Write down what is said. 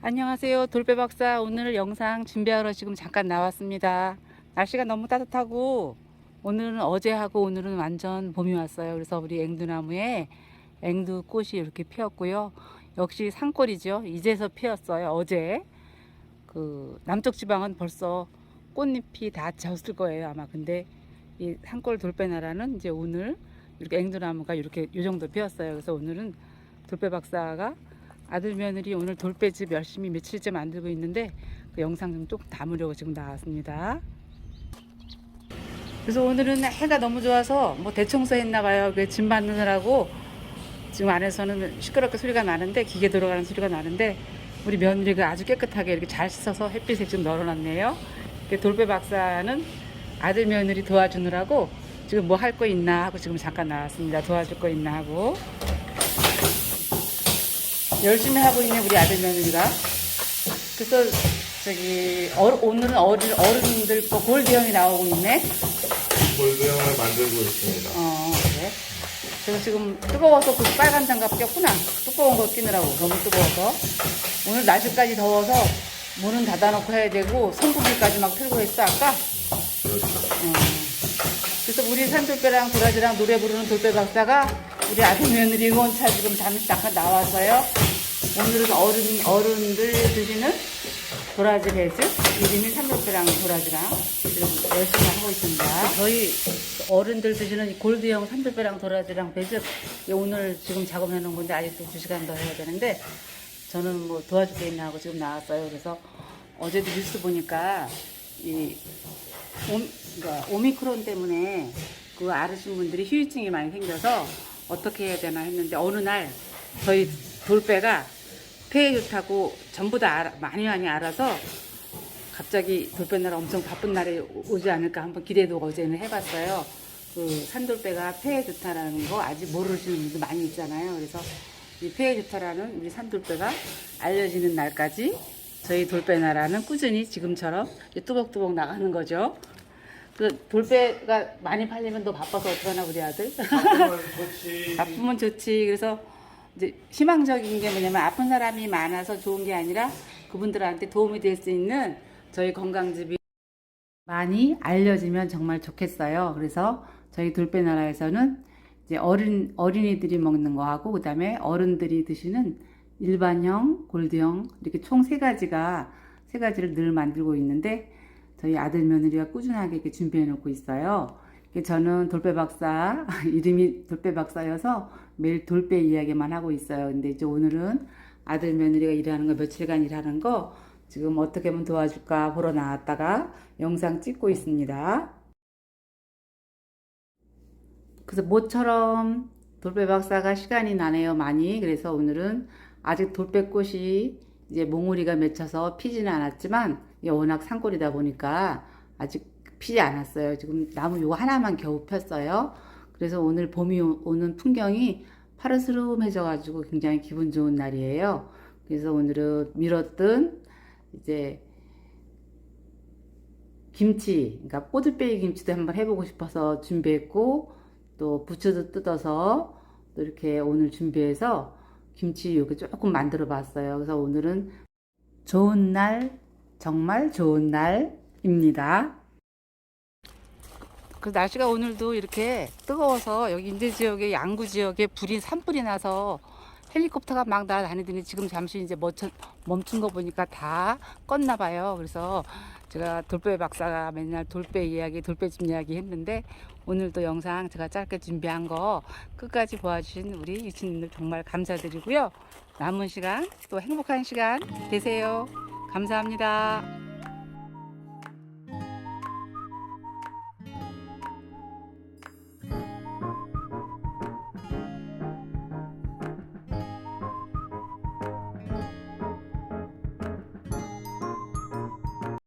안녕하세요. 돌배박사 오늘 영상 준비하러 지금 잠깐 나왔습니다. 날씨가 너무 따뜻하고 오늘은 어제하고 오늘은 완전 봄이 왔어요. 그래서 우리 앵두나무에 앵두 꽃이 이렇게 피었고요. 역시 산골이죠. 이제서 피었어요. 어제 그 남쪽 지방은 벌써 꽃잎이 다 졌을 거예요. 아마 근데 이 산골 돌배나라는 이제 오늘 이렇게 앵두나무가 이렇게 이 정도 피었어요. 그래서 오늘은 돌배박사가 아들 며느리 오늘 돌배집 열심히 며칠째 만들고 있는데 그 영상 좀 조금 담으려고 지금 나왔습니다. 그래서 오늘은 해가 너무 좋아서 뭐 대청소 했나 봐요. 그짐 만드느라고 지금 안에서는 시끄럽게 소리가 나는데 기계 들어가는 소리가 나는데 우리 며느리가 아주 깨끗하게 이렇게 잘 씻어서 햇빛에 지금 널어놨네요. 돌배 박사는 아들 며느리 도와주느라고 지금 뭐 할 거 있나 하고 지금 잠깐 나왔습니다. 도와줄 거 있나 하고 열심히 하고 있네 우리 아들 며느리가. 그래서 저기 어, 오늘은 어른 어른들 거 골드형이 나오고 있네. 골드형을 만들고 있습니다. 어 그래. 그래서 지금 뜨거워서 그 빨간 장갑 꼈구나. 두꺼운 거 끼느라고 너무 뜨거워서. 오늘 날씨까지 더워서 문은 닫아놓고 해야 되고 선풍기까지 막 틀고 했어 아까. 그렇죠. 어. 그래서 우리 산돌배랑 도라지랑 노래 부르는 돌배 박사가 우리 아들 며느리 응원차 지금 잠시 잠깐 나와서요. 오늘은 어른, 어른들 드시는 도라지 배즙, 이름이 산돌배랑 도라지랑 지금 열심히 하고 있습니다. 저희 어른들 드시는 이 골드형 산돌배랑 도라지랑 배즙 오늘 지금 작업해 놓은 건데 아직도 2시간 더 해야 되는데 저는 뭐 도와줄 게 있나 하고 지금 나왔어요. 그래서 어제도 뉴스 보니까 이 오, 그러니까 오미크론 때문에 그 앓으신 분들이 후유증이 많이 생겨서 어떻게 해야 되나 했는데 어느 날 저희 돌배가 폐에 좋다고 전부 다 알아- 많이 많이 알아서 갑자기 돌배 날 엄청 바쁜 날이 오- 오지 않을까 한번 기대도 어제는 해봤어요. 그 산돌배가 폐에 좋다라는 거 아직 모르시는 분들 많이 있잖아요. 그래서 이 폐에 좋다라는 우리 산돌배가 알려지는 날까지 저희 돌배 나라는 꾸준히 지금처럼 뚜벅뚜벅 나가는 거죠. 그 돌배가 많이 팔리면 너 바빠서 어떡하나 우리 아들? 좋지. 바쁘면 좋지. 그래서 이제 희망적인 게 뭐냐면 아픈 사람이 많아서 좋은 게 아니라 그분들한테 도움이 될 수 있는 저희 건강즙이 많이 알려지면 정말 좋겠어요. 그래서 저희 돌배 나라에서는 이제 어린 어린이들이 먹는 거하고 그다음에 어른들이 드시는 일반형, 골드형 이렇게 총 세 가지가 세 가지를 늘 만들고 있는데 저희 아들 며느리가 꾸준하게 이렇게 준비해 놓고 있어요. 저는 돌배 박사 이름이 돌배 박사여서 매일 돌배 이야기만 하고 있어요. 근데 이제 오늘은 아들 며느리가 일하는 거 며칠간 일하는 거 지금 어떻게 하면 도와줄까 보러 나왔다가 영상 찍고 있습니다. 그래서 모처럼 돌배 박사가 시간이 나네요 많이 그래서 오늘은 아직 돌배꽃이 이제 몽우리가 맺혀서 피지는 않았지만 워낙 산골이다 보니까 아직 피지 않았어요 지금 나무 요거 하나만 겨우 폈어요 그래서 오늘 봄이 오- 오는 풍경이 파르스름해져 가지고 굉장히 기분 좋은 날이에요 그래서 오늘은 밀었던 이제 김치, 그러니까 꼬들빼기 김치도 한번 해보고 싶어서 준비했고 또 부추도 뜯어서 또 이렇게 오늘 준비해서 김치 이렇게 조금 만들어 봤어요. 그래서 오늘은 좋은 날, 정말 좋은 날입니다. 그 날씨가 오늘도 이렇게 뜨거워서 여기 인제 지역에 양구 지역에 불이 산불이 나서 헬리콥터가 막 날아다니더니 지금 잠시 이제 멈춘, 멈춘 거 보니까 다 껐나 봐요. 그래서 제가 돌배 박사가 맨날 돌배 이야기, 돌배집 이야기 했는데 오늘도 영상 제가 짧게 준비한 거 끝까지 봐주신 우리 유치님들 정말 감사드리고요. 남은 시간 또 행복한 시간 되세요. 감사합니다.